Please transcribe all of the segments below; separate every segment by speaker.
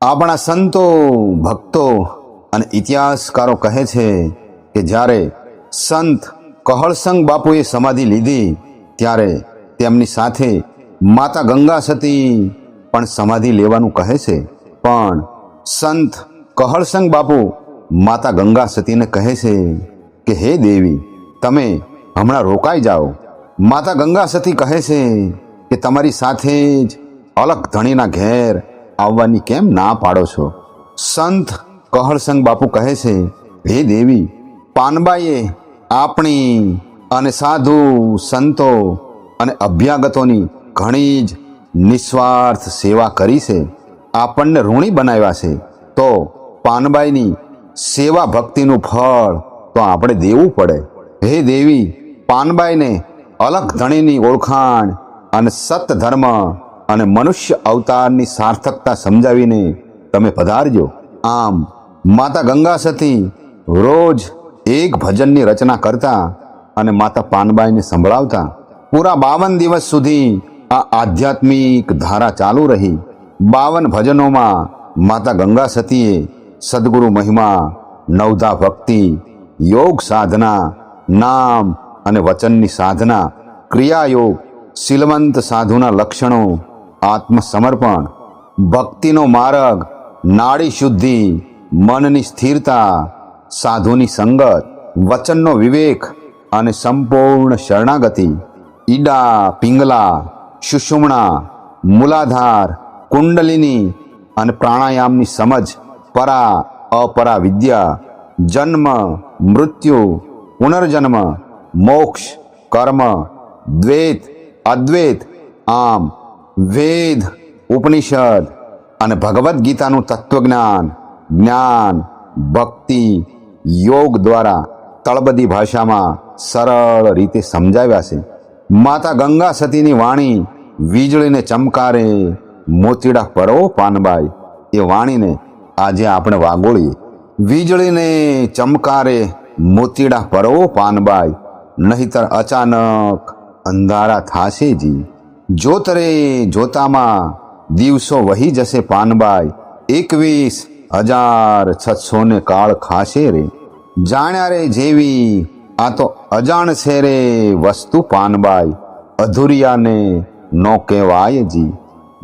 Speaker 1: આપણા સંતો, ભક્તો અને ઇતિહાસકારો કહે છે કે જ્યારે સંત કહળસંગ બાપુએ સમાધિ લીધી, ત્યારે તેમની સાથે માતા ગંગા સતી પણ સમાધિ લેવાનું કહે છે. પણ સંત કહળસંગ બાપુ માતા ગંગા સતીને કહે છે કે, હે દેવી, તમે હમણાં રોકાઈ જાઓ. માતા ગંગા સતી કહે છે કે, તમારી સાથે જ અલગ ધણીના ઘેર આવવાની કેમ ના પાડો છો? સંત કહળસંગ બાપુ કહે છે, હે દેવી, પાનબાઈએ આપણી અને સાધુ સંતો અને અભ્યાગતોની ઘણી જ નિસ્વાર્થ સેવા કરી છે. આપણને ઋણી બનાવ્યા છે. તો પાનબાઈની સેવા ભક્તિનું ફળ તો આપણે દેવું પડે. હે દેવી, પાનબાઈને અલગ ધણીની ઓળખાણ અને સત ધર્મ અને મનુષ્ય અવતારની સાર્થકતા સમજાવીને તમે પધારજો. આમ માતા ગંગા સતી રોજ એક ભજનની રચના કરતા અને માતા પાનબાઈને સંભળાવતા પૂરા બાવન દિવસ સુધી આ આધ્યાત્મિક ધારા ચાલુ રહી. બાવન ભજનોમાં માતા ગંગા સતીએ સદગુરુ મહિમા, નવધા ભક્તિ, યોગ સાધના, નામ અને વચનની સાધના, ક્રિયાયોગ શીલવંત સાધુના લક્ષણો આત્મસમર્પણ, ભક્તિનો માર્ગ, નાડી શુદ્ધિ, મનની સ્થિરતા, સાધુની સંગત, વચનનો વિવેક અને સંપૂર્ણ શરણાગતિ. ઈડા, પિંગલા, સુષુમણા, મૂલાધાર, કુંડલિની અને પ્રાણાયામની સમજ, પરા અપરા વિદ્યા જન્મ, મૃત્યુ, પુનર્જન્મ, મોક્ષ, કર્મ, દ્વૈત, અદ્વૈત, આમ. વેદ, ઉપનિષદ અને ભગવદ્ ગીતાનું તત્વજ્ઞાન, જ્ઞાન, ભક્તિ, યોગ દ્વારા તળબદી ભાષામાં સરળ રીતે સમજાવ્યા છે. માતા ગંગા સતીની વાણી વીજળીને ચમકારે, મોતીડા પરો પાનબાઈ એ વાણીને આજે આપણે વાગોળીએ. વીજળીને ચમકારે, મોતીડા પરો પાનબાઈ નહીતર અચાનક અંધારા થાશે જી. જોતરે જોતામાં દિવસો વહી જશે પાનબાઈ. એકવીસ હજાર છસો ને કાળ ખાશે રે. જાણ્યા રે જેવી આ તો અજાણ છે રે વસ્તુ પાનબાઈ. અધુરિયાને નો કહેવાય જી.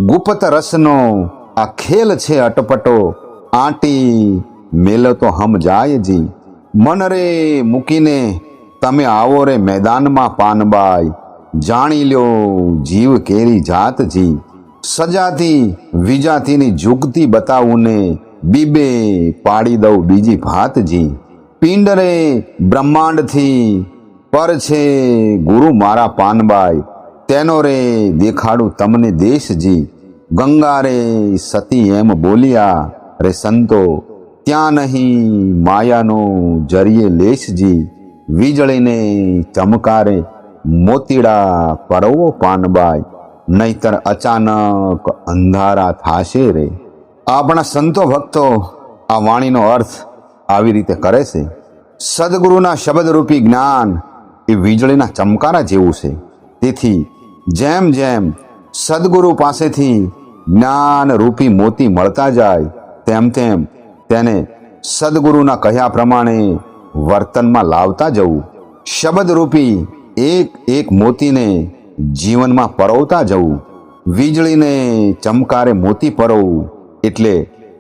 Speaker 1: ગુપ્ત રસનો આ ખેલ છે અટપટો. આંટી મેલો તો હમ જાય જી. મન રે મૂકીને તમે આવો રે મેદાનમાં પાનબાઈ. જાણી લ્યો, જીવ કેરી જાત જી સજાતી વિજાતીની જુગતી બતાવું ને બીબે પાડી દઉં બીજી ભાતજી. પિંડરે બ્રહ્માંડથી પર છે ગુરુ મારા પાનબાઈ. તેનો રે દેખાડું તમને દેશજી. ગંગા રે સતી એમ બોલ્યા, રે સંતો, ત્યાં નહીં માયાનો જરીએ લેશજી. વીજળીને ચમકારે મોતીડા પરવો પાનબાઈ, નહીતર અચાનક અંધારા થાશે રે. આપણા સંતો ભક્તો આ વાણીનો અર્થ આવી રીતે કરે છે. સદગુરુના શબ્દરૂપી જ્ઞાન એ વીજળીના ચમકારા જેવું છે. તેથી જેમ જેમ સદગુરુ પાસેથી જ્ઞાન રૂપી મોતી મળતા જાય, તેમ તેમ તેને સદગુરુના કહ્યા પ્રમાણે વર્તનમાં લાવતા જવું. શબ્દરૂપી એક એક મોતીને જીવનમાં પરોવતા જવું. વીજળીને ચમકારે મોતી પરોવવું એટલે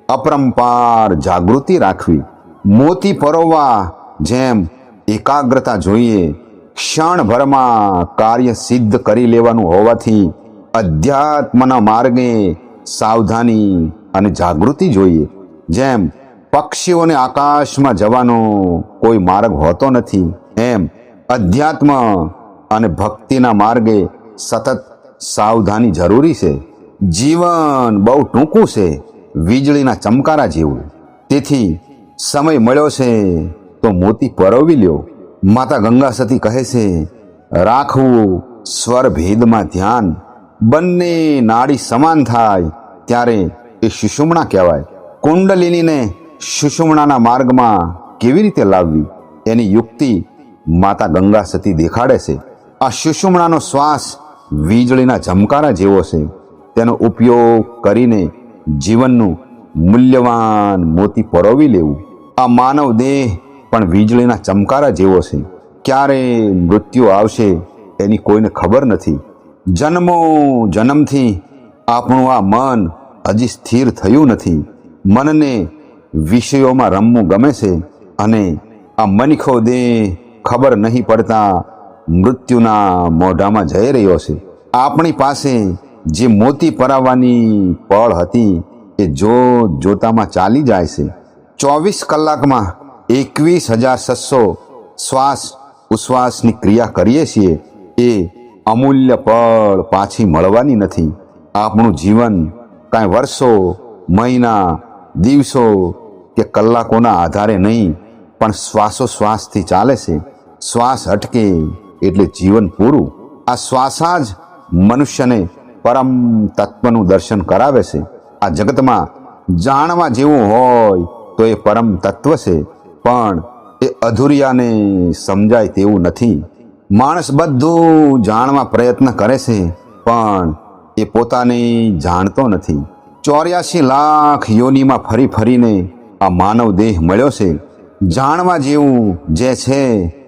Speaker 1: અપરંપાર જાગૃતિ રાખવી. મોતી પરોવવા જેમ એકાગ્રતા જોઈએ, ક્ષણભરમાં કાર્ય સિદ્ધ કરી લેવાનું હોવાથી અધ્યાત્મના માર્ગે સાવધાની અને જાગૃતિ જોઈએ. જેમ પક્ષીઓને આકાશમાં જવાનો કોઈ માર્ગ હોતો નથી, એમ અધ્યાત્મ અને ભક્તિના માર્ગે સતત સાવધાની જરૂરી છે. જીવન બહુ ટૂંકું છે, વીજળીના ચમકારા જેવું. તેથી સમય મળ્યો છે તો મોતી પરોવી લ્યો. માતા ગંગા સતી કહે છે, રાખવું સ્વર ભેદમાં ધ્યાન. બંને નાડી સમાન થાય ત્યારે એ સુષુમણા કહેવાય. કુંડલિનીને સુષુમણાના માર્ગમાં કેવી રીતે લાવવી? એની યુક્તિ માતા ગંગા સતી દેખાડે છે. આ સુષુમણાનો શ્વાસ વીજળીના ઝમકારા જેવો છે. તેનો ઉપયોગ કરીને જીવનનું મૂલ્યવાન મોતી પરોવી લેવું. આ માનવ દેહ પણ વીજળીના ચમકારા જેવો છે. ક્યારે મૃત્યુ આવશે એની કોઈને ખબર નથી. જન્મો જન્મથી આપણું આ મન હજી સ્થિર થયું નથી. મનને વિષયોમાં રમવું ગમે છે અને આ મનખો દેહ ખબર નહીં પડતા મૃત્યુના મોઢામાં જઈ રહ્યો છે. આપણી પાસે જે મોતી પરાવવાની પળ હતી એ જો જોતામાં ચાલી જાય છે. ચોવીસ કલાકમાં એકવીસ હજાર છસો શ્વાસ ઉશ્વાસની ક્રિયા કરીએ છીએ એ અમૂલ્ય પળ પાછી મળવાની નથી. આપણું જીવન કાંઈ વર્ષો, મહિના, દિવસો કે કલાકોના આધારે નહીં, પણ શ્વાસોશ્વાસથી ચાલે છે. શ્વાસ અટકે એટલે જીવન પૂરું. આ શ્વાસા જ મનુષ્યને પરમ તત્વનું દર્શન કરાવે છે. આ જગતમાં જાણવા જેવું હોય તો એ પરમ તત્વ છે. પણ એ અધુરિયાને સમજાય તેવું નથી. માણસ બધું જાણવા પ્રયત્ન કરે છે, પણ એ પોતાને જાણતો નથી. ચોર્યાસી લાખ યોનીમાં ફરી ફરીને આ માનવ દેહ મળ્યો છે. જાણવા જેવું જે છે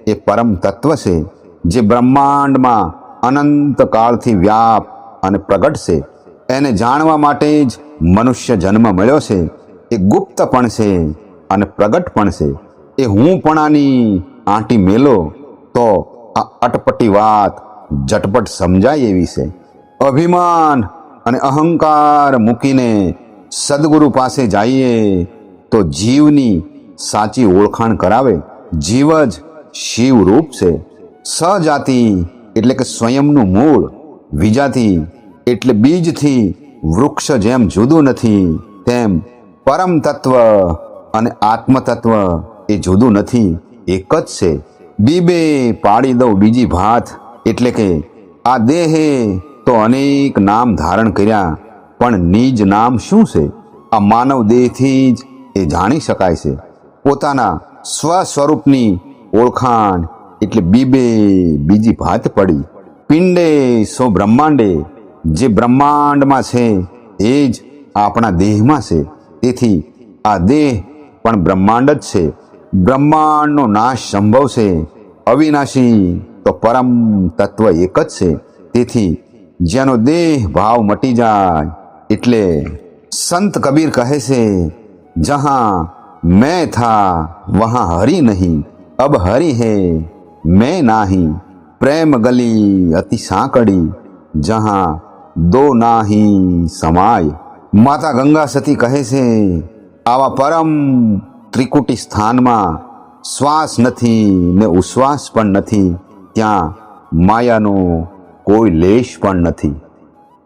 Speaker 1: એ પરમ તત્વ છે, જે બ્રહ્માંડમાં અનંત કાળથી વ્યાપ અને પ્રગટ છે. એને જાણવા માટે જ મનુષ્ય જન્મ મળ્યો છે. એ ગુપ્ત પણ છે અને પ્રગટ પણ છે. એ હું પણાની આંટી મેલો તો આ અટપટી વાત ઝટપટ સમજાય એવી છે. અભિમાન અને અહંકાર મૂકીને સદગુરુ પાસે જઈએ તો જીવની સાચી ઓળખાણ કરાવે. જીવ જ શિવ રૂપ છે. સજાતિ એટલે કે સ્વયંનું મૂળ, વિજાતિ એટલે બીજથી વૃક્ષ જેમ જુદું નથી, તેમ પરમ તત્વ અને આત્મતત્વ એ જુદું નથી, એક જ છે. બીબે પાડી દઉં બીજી ભાત, એટલે કે આ દેહે તો અનેક નામ ધારણ કર્યા, પણ નિજ નામ શું છે? આ માનવ દેહથી જ એ જાણી શકાય છે. પોતાના સ્વ સ્વરૂપની ઓળખાણ એટલે બીબે, બીજી ભાત પડી. પિંડે સો બ્રહ્માંડે, જે બ્રહ્માંડમાં છે, એ જ આપણા દેહમાં છે. તેથી આ દેહ પણ બ્રહ્માંડ જ છે. બ્રહ્માંડનો નાશ સંભવ છે. અવિનાશી તો પરમ તત્વ એક જ છે. તેથી જેનો દેહ ભાવ મટી જાય એટલે સંત કબીર કહે છે, જહાં મેં થા, વહાં હરી નહીં. અબ હરી હે, મેં નાહી, પ્રેમ ગલી અતિ સાંકડી, જહાં દો નાહી સમાય. માતા ગંગા સતી કહે છે, આવા પરમ ત્રિકુટી સ્થાનમાં શ્વાસ નથી ને ઉશ્વાસ પણ નથી, ત્યાં માયાનો કોઈ લેશ પણ નથી.